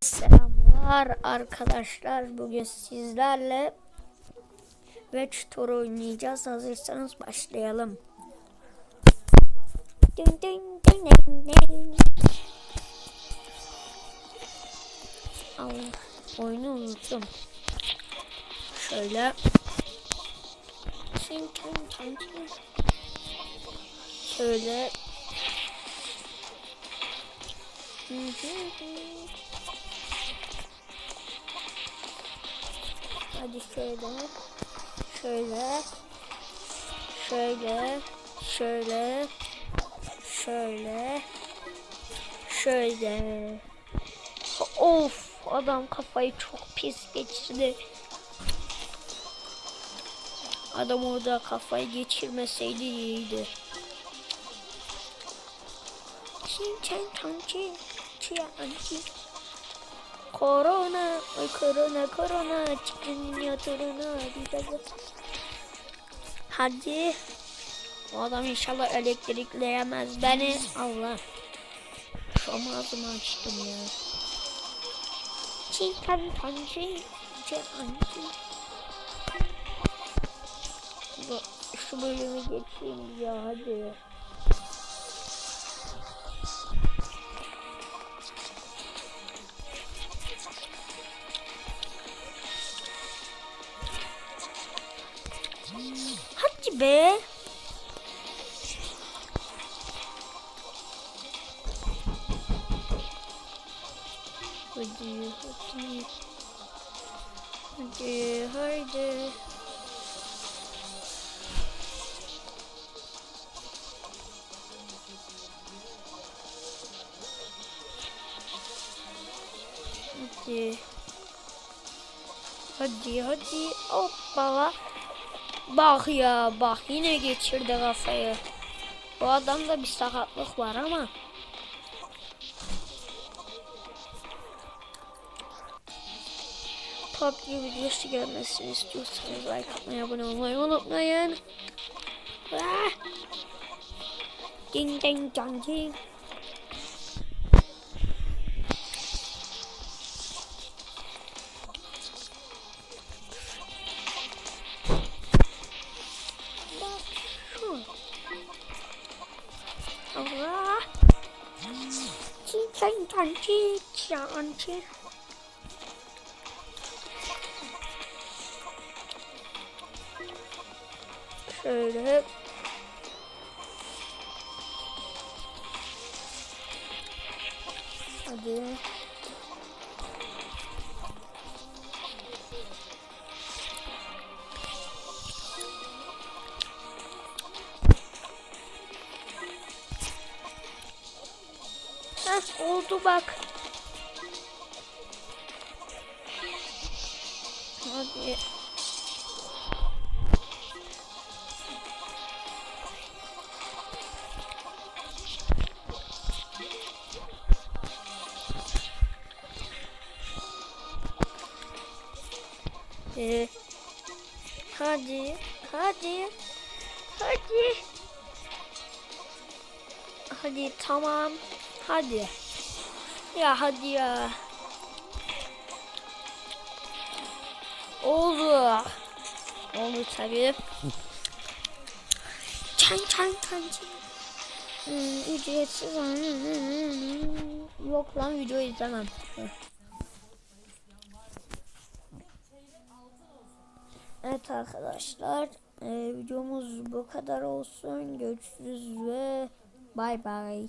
Selamlar arkadaşlar. Bugün sizlerle Wedge Tour oynayacağız. Hazırsanız başlayalım. Dün dün dün dün. Allah oyunu unuttum. Şöyle. Şöyle. Hadi şöyle. Şöyle. Şöyle. Şöyle. Şöyle. Şöyle. Of adam kafayı çok pis geçirdi. Adam orada kafayı geçirmeseydi iyiydi. Çin çen çan çin çin çin. Korona, ay korona, korona, çıkın yatırına, diyeceğiz. Hadi. O adam inşallah elektrikleyemez beni. Allah. An ağzımı açtım ya. Çin tan tan çin, Şu bölümü geçeyim ya hadi. Hadi be. Hadi hadi. Hadi hadi. Hadi. Hadi hadi. Hoppala. Bak ya bak yine geçirdi kafayı. Bu adamda bir sakatlık var ama. PUBG videosu gelmesini istiyorsanız like atmayı, abone olmayı unutmayın. Ah! Ding ding dong ding. Çan çin çan çin. Şöyle. Hadi. Heh, oldu bak. Hadi. Ee, hadi, hadi, hadi. Hadi tamam. Hadi. Ya hadi ya. Oldu. Oldu tabii. Çan çan çan çan. Hmm, ücretsiz. Yok lan video izlemem. Evet arkadaşlar. e, videomuz bu kadar olsun. Görüşürüz ve bay bay.